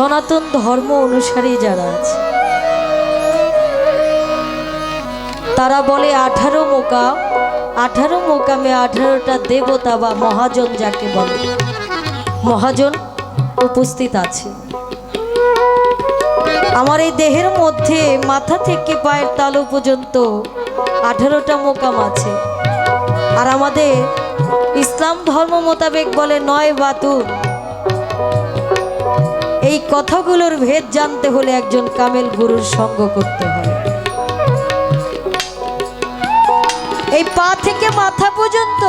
সনাতন ধর্ম অনুসারী যারা আছে, তারা বলে আঠারো মোকাম, আঠারো মোকামে আঠারোটা দেবতা বা মহাজন যাকে বলে। মহাজন উপস্থিত আছে। আমার এই দেহের মধ্যে মাথা থেকে পায়ের তালু পর্যন্ত আঠারোটা মোকাম আছে। আর আমাদের ইসলাম ধর্ম মোতাবেক বলে নয় বাতুর এই কথাগুলোর ভেদ জানতে হলে একজন কামেল গুরুর সঙ্গ করতে হয়। এই পা থেকে মাথা পর্যন্ত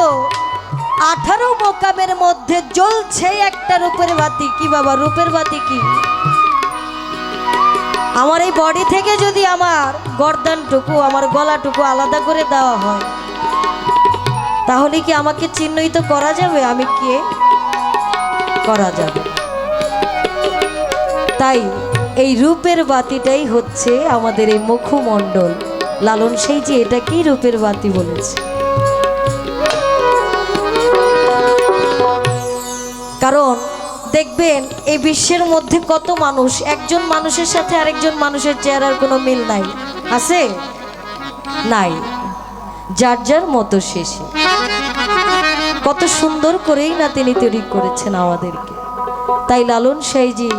আঠারো মোকামের মধ্যে জ্বলছে একটা রূপের বাতি কি বাবা, রূপের বাতি কি? আমার এই বডি থেকে যদি আমার গর্দানটুকু, আমার গলাটুকু আলাদা করে দেওয়া হয়, তাহলে কি আমাকে চিহ্নিত করা যাবে? আমি কে? করা যাবে। তাই এই রূপের বাতিটাই হচ্ছে আমাদের এই মুখমণ্ডল। লালন সেই যে এটাকেই রূপের বাতি বলেছে। কারণ দেখবেন, এই বিশ্বের মধ্যে কত মানুষ, একজন মানুষের সাথে আরেকজন মানুষের চেহারার কোনো মিল নাই। আছে? নাই। যার যার মতো শেষে। কত সুন্দর করেই না তিনি তৈরি করেছেন আমাদেরকে। তাই লালন সাইজি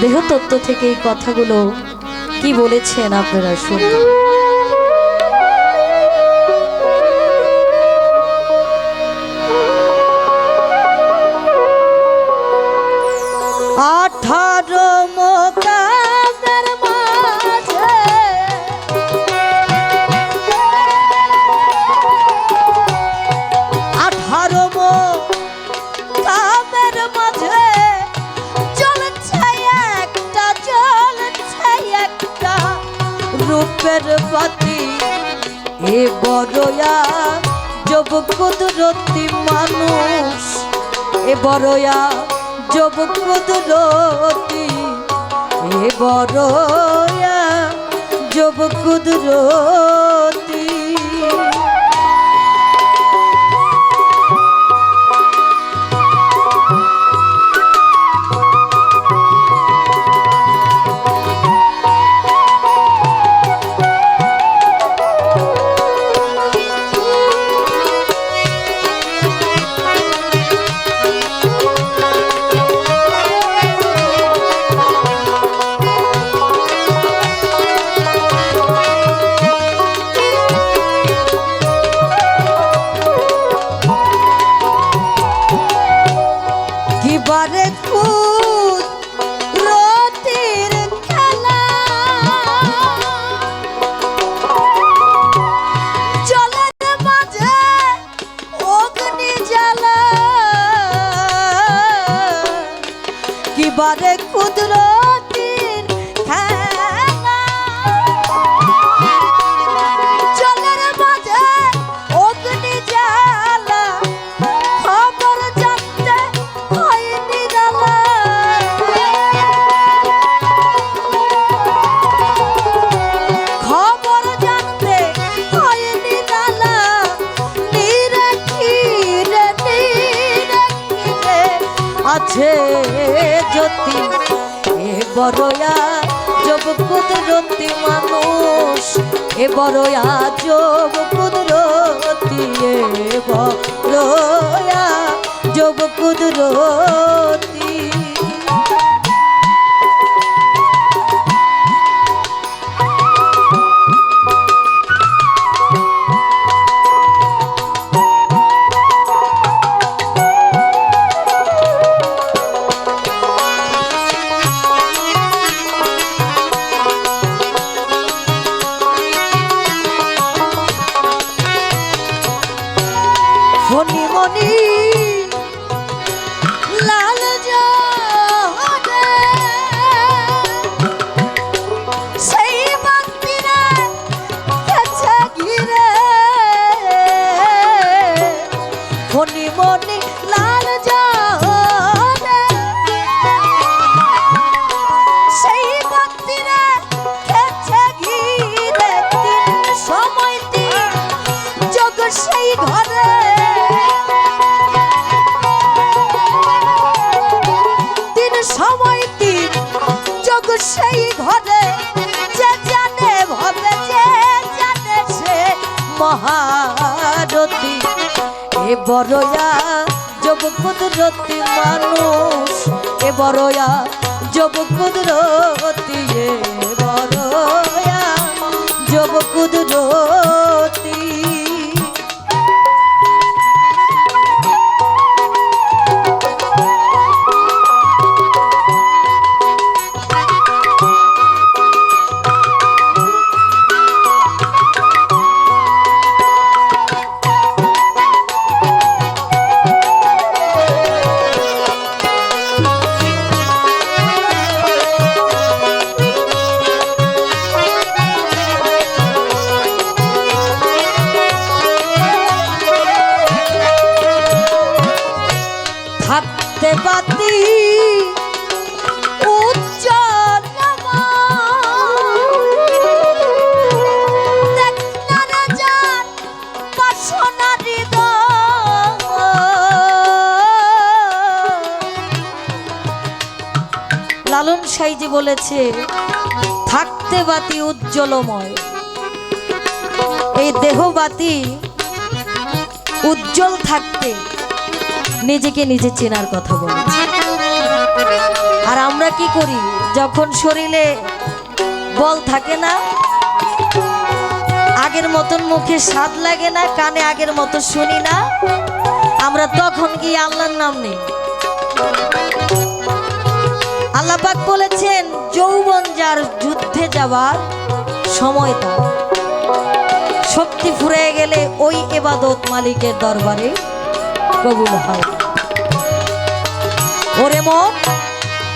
দেহতত্ত্ব থেকে এই কথাগুলো কি বলেছেন আপনারা? শুনুন। রূপের বাতি এ বড়য়া যব কুদরতি মানুষ, এ বড়য়া যব কুদরতি, এ বড়য়া যব কুদরতি কিবারে কুদরতির এ বড়য়া জব কুদরতি এ বড়য়া জব কুদরতি। বড়য়া যব কুদরতি মানুষ এ বড়য়া যব কুদরতি এ বড়য়া যব কুদরতি লালন সাইজি বলেছে, থাকতে বাতি উজ্জ্বলময়। এই দেহবাতি উজ্জ্বল থাকতে নিজেকে নিজে চেনার কথা বলেছে। কি করি? যখন শরীরে বল থাকে না, আগের মতন মুখে স্বাদ লাগে না, কানে আগের মতো শুনি না, আমরা তখন কি আল্লাহর নাম নেই। আল্লাহ পাক বলেছেন, যৌবন যার যুদ্ধে যাওয়ার সময় তার। শক্তি ফুরিয়ে গেলে ওই এবাদত মালিকের দরবারে কবুল হয়। ওরে মন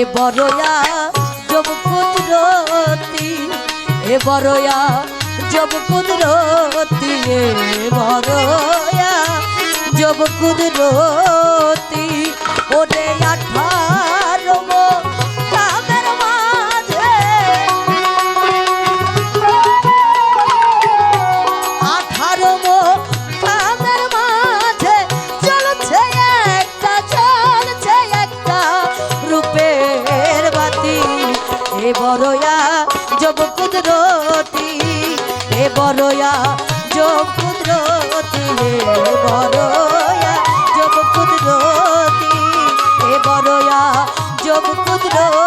এ বড়য়া জব কুদরতি এ বড়য়া জব কুদরতি এ বড়য়া জব কুদরতি। ওরে আঠারো এ বড়য়া কুদরতি এ বড়য়া জব কুদরতি এ বড়য়া জব কুদরতি এ বড়য়া জব কুদরতি।